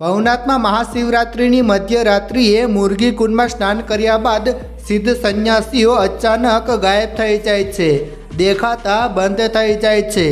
ભવનાથમાં મહાશિવરાત્રિની મધ્યરાત્રિએ મુરગી કુંડમાં સ્નાન કર્યા બાદ સિદ્ધ સંન્યાસીઓ અચાનક ગાયબ થઈ જાય છે. દેખાતા બંધ થઈ જાય છે.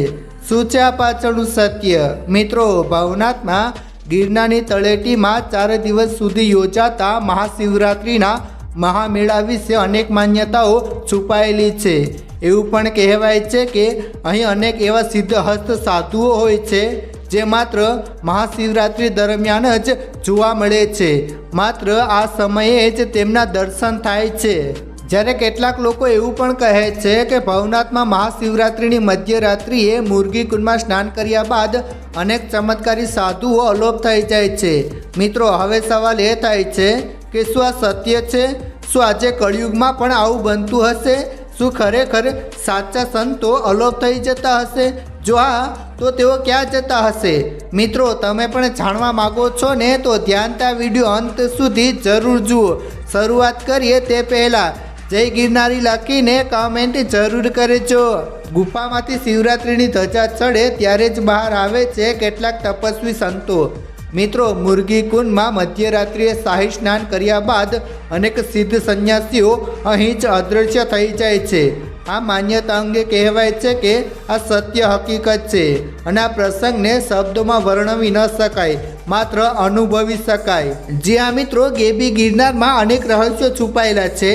સૂચ્યા પાછળનું સત્ય? મિત્રો, ભવનાથમાં ગિરનારની તળેટીમાં ચાર દિવસ સુધી યોજાતા મહાશિવરાત્રિના મહામેળા વિશે અનેક માન્યતાઓ છુપાયેલી છે. એવું પણ કહેવાય છે કે અહીં અનેક એવા સિદ્ધ હસ્ત સાધુઓ હોય છે જે માત્ર મહાશિવરાત્રિ દરમિયાન જ જોવા મળે છે. માત્ર આ સમયે જ તેમના દર્શન થાય છે. જ્યારે કેટલાક લોકો એવું પણ કહે છે કે ભવનાથમાં મહાશિવરાત્રિની મધ્યરાત્રિએ મુરગી કુંડમાં સ્નાન કર્યા બાદ અનેક ચમત્કારી સાધુઓ અલોપ થઈ જાય છે. મિત્રો, હવે સવાલ એ થાય છે કે શું આ સત્ય છે? શું આજે કળિયુગમાં પણ આવું બનતું હશે? શું ખરેખર સાચા સંતો અલોપ થઈ જતા હશે? જો હા, તો તેઓ ક્યાં જતા હશે? મિત્રો, તમે પણ જાણવા માગો છો ને, તો ધ્યાનતા વીડિયો અંત સુધી જરૂર જુઓ. શરૂઆત કરીએ તે પહેલાં. જય ગિરનારી લખીને કમેન્ટ જરૂર કરજો. ગુફામાંથી શિવરાત્રિની ધજા ચડે ત્યારે જ બહાર આવે છે કેટલાક તપસ્વી સંતો. મિત્રો, મુરગી કુંડમાં મધ્યરાત્રિએ શાહી સ્નાન કર્યા બાદ અનેક સિદ્ધ સંન્યાસીઓ અહીં જ અદૃશ્ય થઈ જાય છે. આ માન્યતા અંગે કહેવાય છે કે આ સત્ય હકીકત છે અને આ પ્રસંગને શબ્દોમાં વર્ણવી ન શકાય, માત્ર અનુભવી શકાય. જે આ મિત્રો, ગેબી ગિરનારમાં અનેક રહસ્યો છુપાયેલા છે,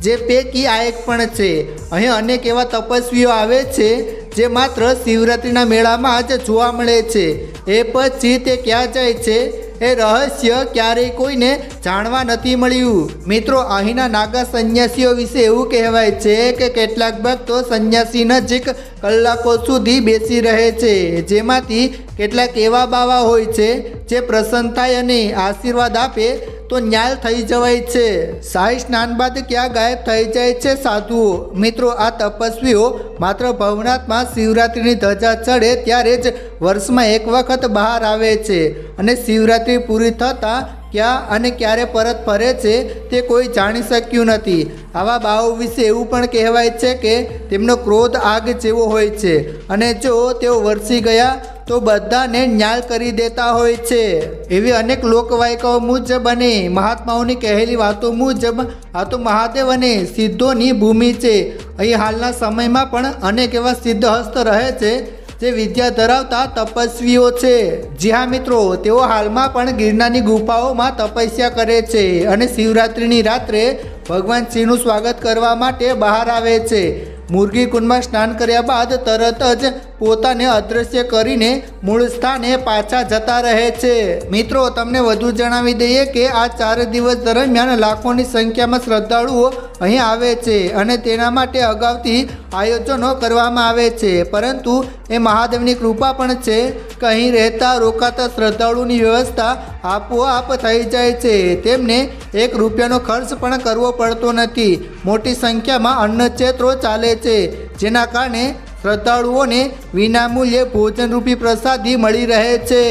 જે પૈકી આ એક પણ છે. અહીં અનેક એવા તપસ્વીઓ આવે છે જે માત્ર શિવરાત્રિના મેળામાં જ જોવા મળે છે. એ પછી તે ક્યાં જાય છે? એ રહસ્ય ક્યારેય કોઈને જાણવા નથી મળ્યું. મિત્રો, અહીંના નાગા સંન્યાસીઓ વિશે એવું કહેવાય છે કે કેટલાક ભક્તો સંન્યાસી નજીક કલાકો સુધી બેસી રહે છે. જેમાંથી કેટલાક એવા બાવા હોય છે જે પ્રસન્ન થાય અને આશીર્વાદ આપે તો ન્યાલ થઈ જવાય છે. શાહી સ્નાન બાદ ક્યાં ગાયબ થઈ જાય છે સાધુઓ મિત્રો, આ તપસ્વીઓ માત્ર ભવનાથમાં શિવરાત્રિની ધજા ચડે ત્યારે જ વર્ષમાં એક વખત બહાર આવે છે અને શિવરાત્રિ પૂરી થતાં ક્યાં અને ક્યારે પરત ફરે છે તે કોઈ જાણી શક્યું નથી. આવા બાવો વિશે એવું પણ કહેવાય છે કે તેમનો ક્રોધ આગ જેવો હોય છે અને જો તેઓ વરસી ગયા તો બધાને ન્યાલ કરી દેતા હોય છે. એવી અનેક લોકવાયકાઓ મુજબ અને મહાત્માઓની કહેલી વાતો મુજબ આ તો મહાદેવ અને સિદ્ધોની ભૂમિ છે. અહીં હાલના સમયમાં પણ અનેક એવા સિદ્ધ હસ્ત રહે છે, જે વિદ્યા ધરાવતા તપસ્વીઓ છે. જી હા મિત્રો, તેઓ હાલમાં પણ ગિરનારની ગુફાઓમાં તપસ્યા કરે છે અને શિવરાત્રિની રાત્રે ભગવાન શિવનું સ્વાગત કરવા માટે બહાર આવે છે. મુરગી કુંડમાં સ્નાન કર્યા બાદ તરત જ પોતાને અદૃશ્ય કરીને મૂળ સ્થાને પાછા જતા રહે છે. મિત્રો, તમને વધુ જણાવી દઈએ કે આ ચાર દિવસ દરમિયાન લાખોની સંખ્યામાં શ્રદ્ધાળુઓ અહીં આવે છે અને તેના માટે અગાઉથી આયોજનો કરવામાં આવે છે. પરંતુ એ મહાદેવની કૃપા પણ છે કે અહીં રહેતા રોકાતા શ્રદ્ધાળુની વ્યવસ્થા આપોઆપ થઈ જાય છે. તેમને એક રૂપિયાનો ખર્ચ પણ કરવો પડતો નથી. મોટી સંખ્યામાં અન્નક્ષેત્રો ચાલે છે, જેના કારણે શ્રદ્ધાળુઓને વિનામૂલ્યે ભોજનરૂપી પ્રસાદી મળી રહે છે.